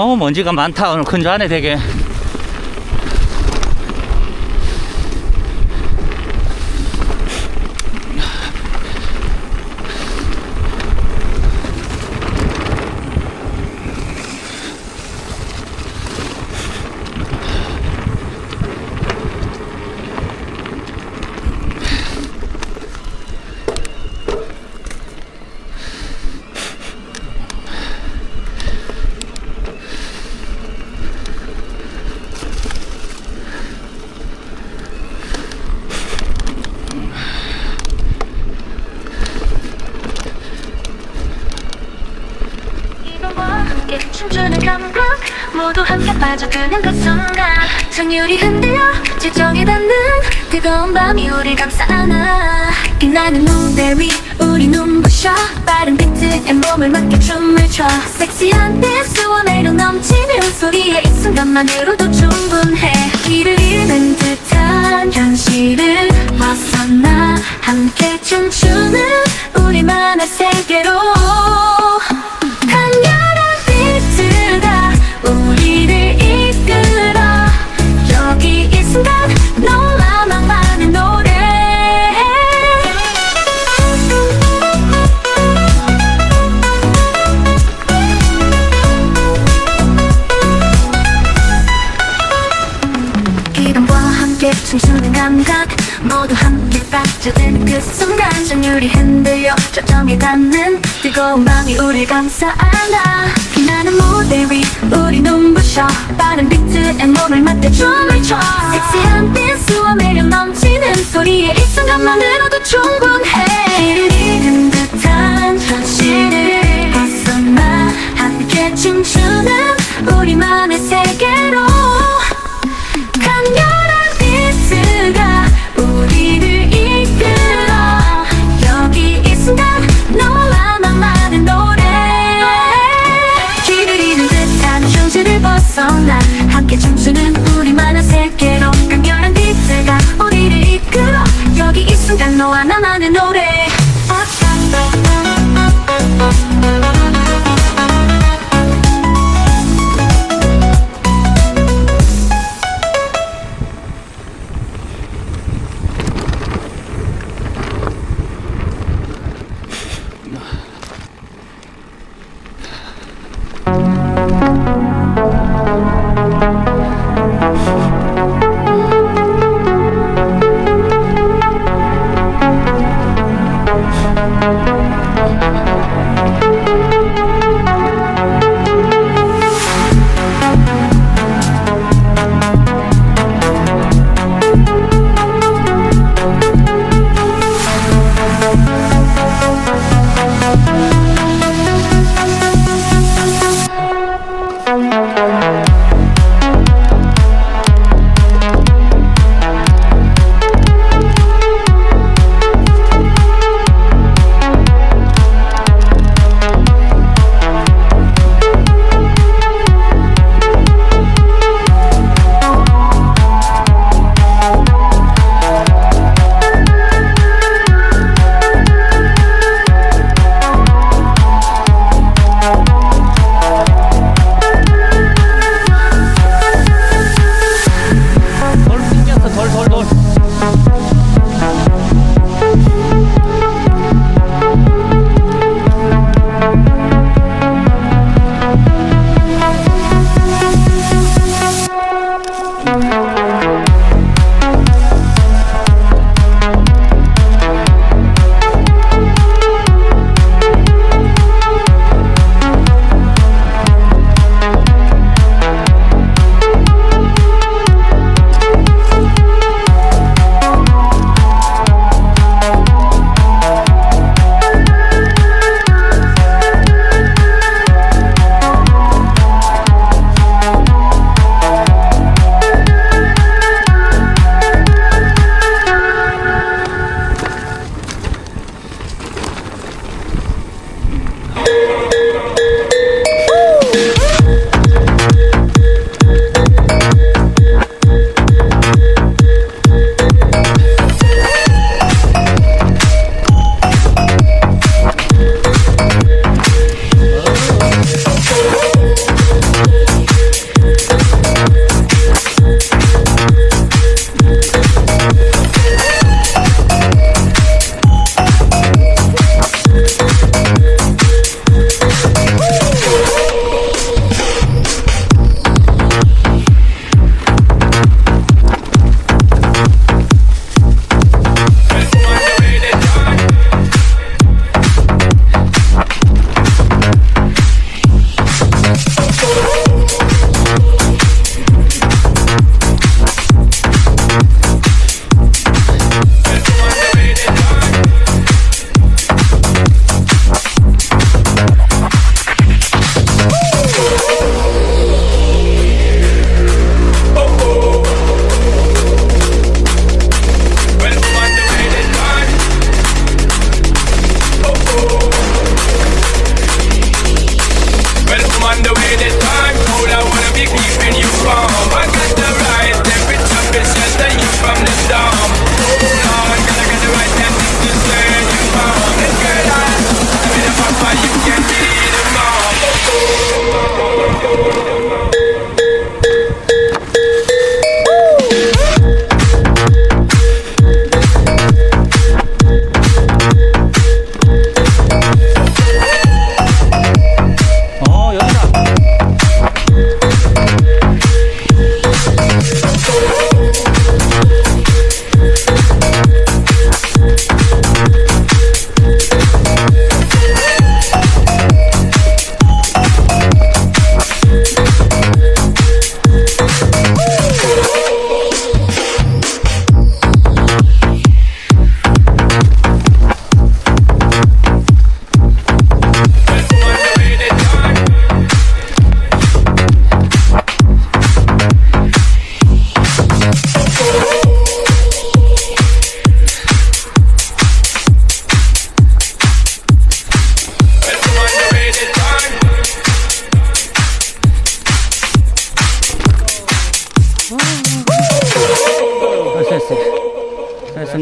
어 먼지가 많다. 오늘 건조하네 되게 함께 춤추는 감각 모두 함께 빠져드는 그 순간. 승률이 흔들려 지정이 닿는 뜨거운 밤이 우릴 감싸 안아. 빛나는 무대 위 우리 눈부셔 빠른 비트에 몸을 맡겨 춤을 춰. 섹시한 댄스와 매력 넘치는 소리에 이 순간만으로도 충분해. 길을 잃는 듯한 현실을 벗어나 함께 춤추는 우리만의 세계로 전율이 흔들려 저점이 닿는 뜨거운 밤이 우릴 감싸 안아 빛나는 무대 위 우리 눈부셔. 빠른 비트에 몸을 맞대 춤을 춰. 섹시한 댄스와 매력 넘치는 소리에 이 순간만으로도 충분해 노래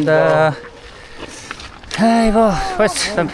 고맙습니다. 아이고, 수고했어.